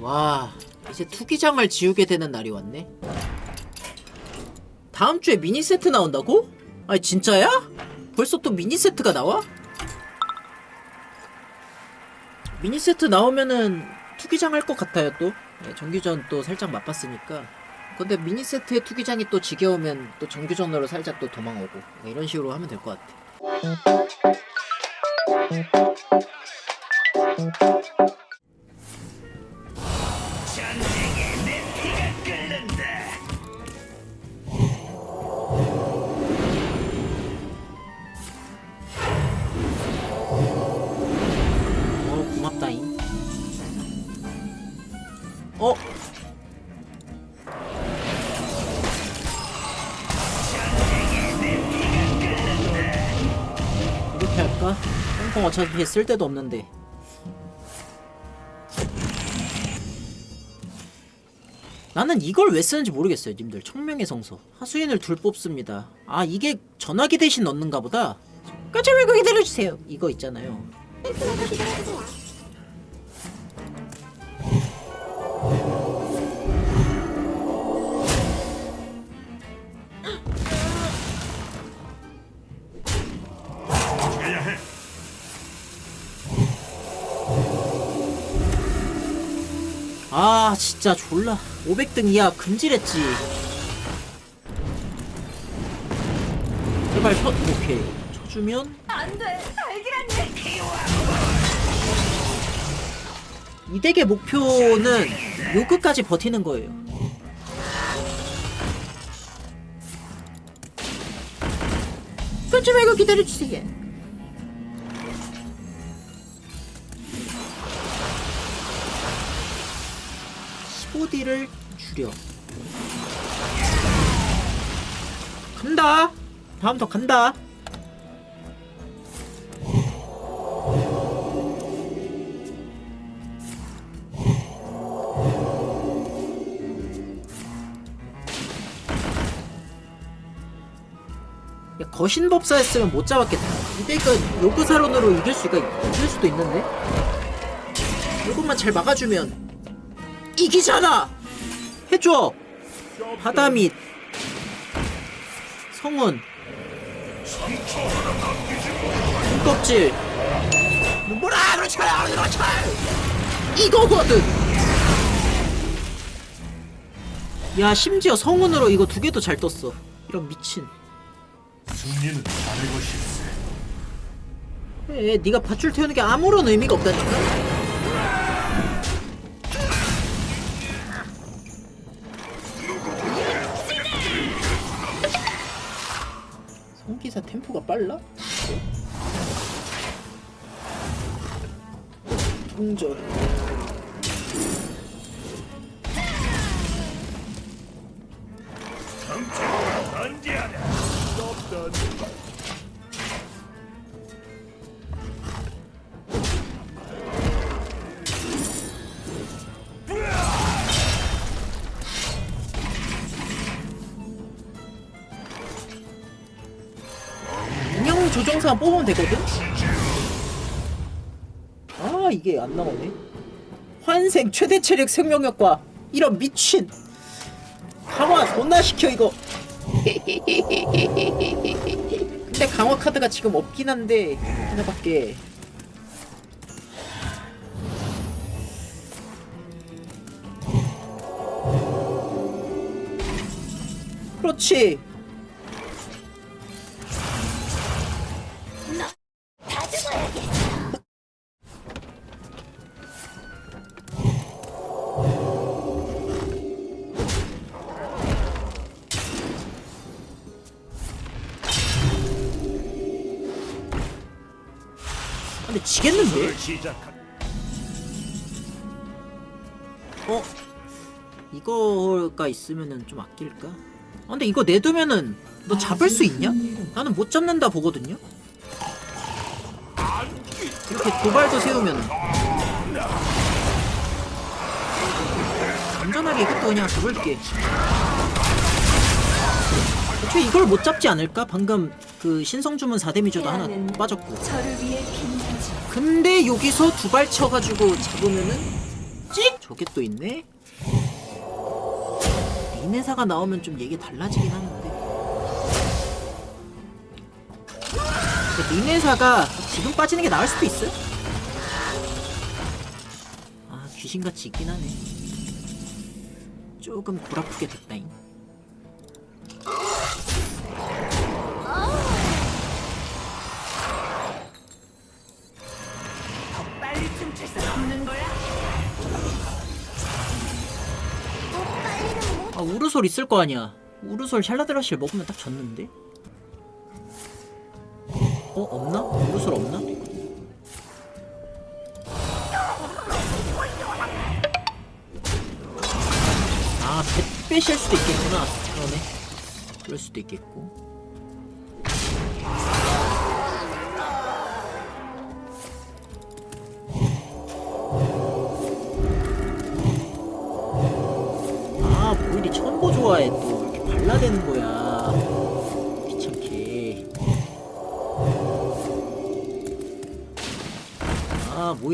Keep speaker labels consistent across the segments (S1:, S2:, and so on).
S1: 와 이제 투기장을 지우게 되는 날이 왔네 다음 주에 미니 세트 나온다고? 아니 진짜야? 벌써 또 미니 세트가 나와? 미니 세트 나오면은 투기장 할 것 같아요 또 네, 정규전 또 살짝 맛봤으니까 근데 미니 세트에 투기장이 또 지겨우면 또 정규전으로 살짝 또 도망오고 네, 이런 식으로 하면 될 것 같아 어? 이렇게 할까? 홍콩 어차피 쓸데도 없는데. 나는 이걸 왜 쓰는지 모르겠어요 님들. 청명의 성서 하수인을 둘 뽑습니다. 아 이게 전화기 대신 넣는가 보다? 까지 말고 기다려주세요. 이거 있잖아요 아 진짜 졸라. 500등 이하 금지랬지. 제발 쳐 오케이. 쳐주면?
S2: 안돼. 달기라니
S1: 이 덱의 목표는 요 끝까지 버티는 거예요. 끊지 말고 기다려주세요 (15딜을) 줄여 간다 다음 더 간다 야, 거신법사 했으면 못 잡았겠다. 이때가 요구사론으로 이길 수가 있- 이길 수도 있는데. 요것만 잘 막아주면 이기잖아. 해줘. 바다 및 성운 눈껍질 뭐라 그렇지 그렇지 이거거든. 야 심지어 성운으로 이거 두 개도 잘 떴어. 이런 미친.
S3: 승리는 자네 것일세.
S1: 에, 네가 밧줄 태우는 게 아무런 의미가 없다니까. 성기사 템포가 빨라? 동전.
S3: 던지하라. 없던
S1: 인 형 조종사 뽑으면 되거든? 아 이게 안 나오네. 환생 최대 체력 생명력과 이런 미친. 강화 존나 시켜 이거. 근데 강화 카드가 지금 없긴 한데 하나밖에. 그렇지
S3: 시작한
S1: 어? 이거가 있으면은 좀 아낄까? 아, 근데 이거 내두면은 너 잡을 수 있냐? 나는 못 잡는다 보거든요? 이렇게 도발도 세우면은 안전하게 이것도 그냥 잡을게 애초에 이걸 못 잡지 않을까? 방금 그 신성주문 4데미저도 하나 빠졌고
S2: 저를 위해
S1: 근데 여기서 두 발 쳐가지고 잡으면은 찍! 저게 또 있네? 미네사가 나오면 좀 얘기 달라지긴 하는데 미네사가 지금 빠지는 게 나을 수도 있어요? 아 귀신같이 있긴 하네 조금 골아프게 됐다잉 아 우르솔 있을 거 아니야 우르솔 샬라드라실 먹으면 딱 졌는데? 어? 없나? 우르솔 없나? 아, 배 빼실 수도 있겠구나. 그러네. 그럴 수도 있겠고.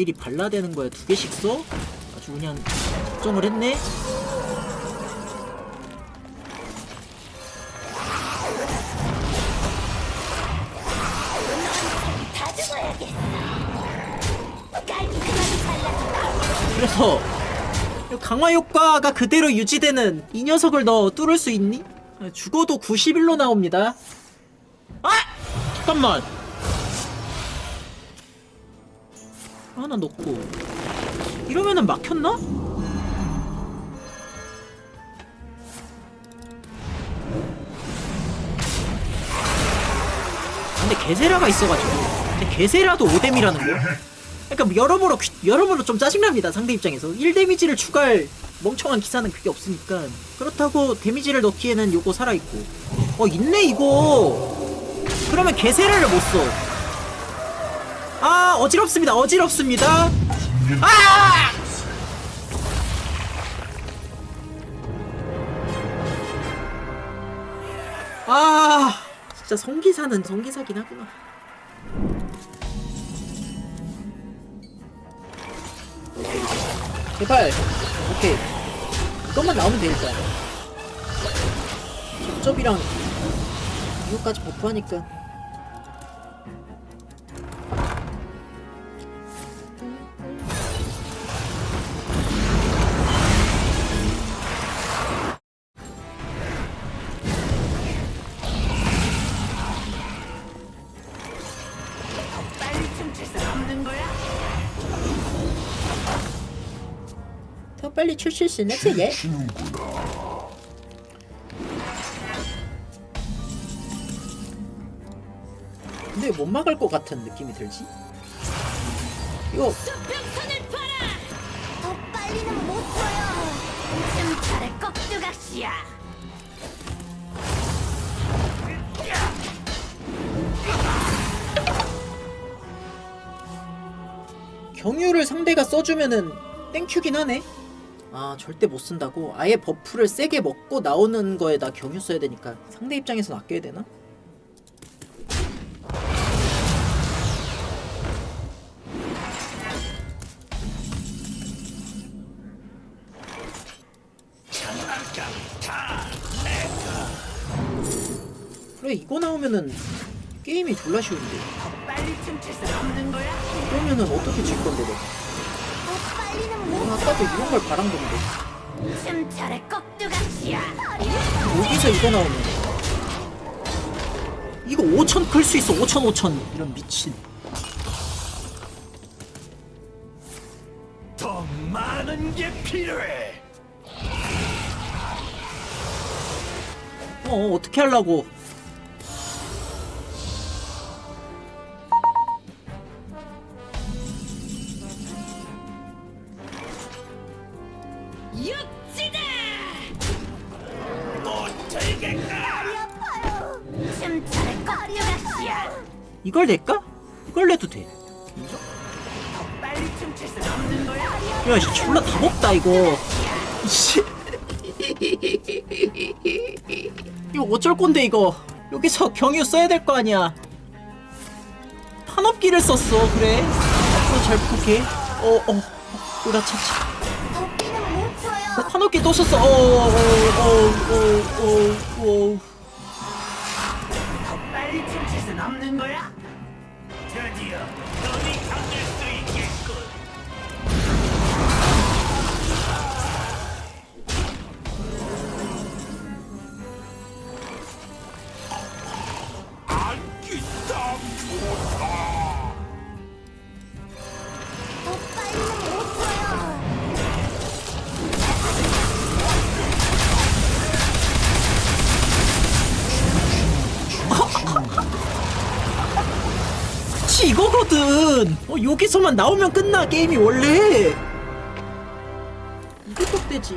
S1: 아, 모일이 발라대는 거야. 두 개씩 써? 아주 그냥 작정을 했네. 그래서 이 강화 효과가 그대로 유지되는 이 녀석을 너 뚫을 수 있니? 아, 죽어도 91로 나옵니다. 아! 잠깐만. 하나 넣고. 이러면은 막혔나? 아, 근데 게세라가 있어가지고. 근데 게세라도 5뎀이라는 거 그러니까 여러모로 귀- 여러모로 좀 짜증납니다 상대 입장에서. 1 데미지를 추가할 멍청한 기사는 그게 없으니까. 그렇다고 데미지를 넣기에는 요거 살아있고. 어 있네 이거. 그러면 개세라를 못써 아 어지럽습니다. 어지럽습니다. 아! 아 진짜 성기사는 성기사긴 하구나. 제발 오케이. 이것만 나오면 돼 일단. 접접이랑 이거까지 버프하니까 더 빨리 출실 수 있는 세계 근데 못 막을 것 같은 느낌이 들지? 이거
S2: 수평선을 봐라. 더 빨리는 못 보여. 춤차례 꺽두각시야.
S1: 경유를 상대가 써주면은 땡큐긴 하네. 아 절대 못 쓴다고? 아예 버프를 세게 먹고 나오는 거에다 경유 써야 되니까 상대 입장에선 아껴야 되나? 그래 이거 나오면은 게임이 졸라 쉬운데? 그러면은 어떻게 질 건데 난 아까도 이런 걸 바란 건데. 여기서 이거 나오면 이거 5천 클 수 있어 5천 5천. 이런 미친.
S3: 더 많은 게 필요해.
S1: 어 어떻게 하려고 이걸 낼까? 이걸 내도 돼.
S2: 야,
S1: 씨, 졸라 다 먹다, 이거. 씨. 이거 어쩔 건데, 이거. 여기서 경유 써야 될 거 아니야. 판업기를 썼어, 그래. 잘 부탁해. 어, 어, 으라차차. 판업기 또 썼어, 어, 어, 어, 어, 어, 어.
S3: 어.
S1: 이거는 어, 여기서만 나오면 끝나 게임이 원래. 이게 꼭 되지.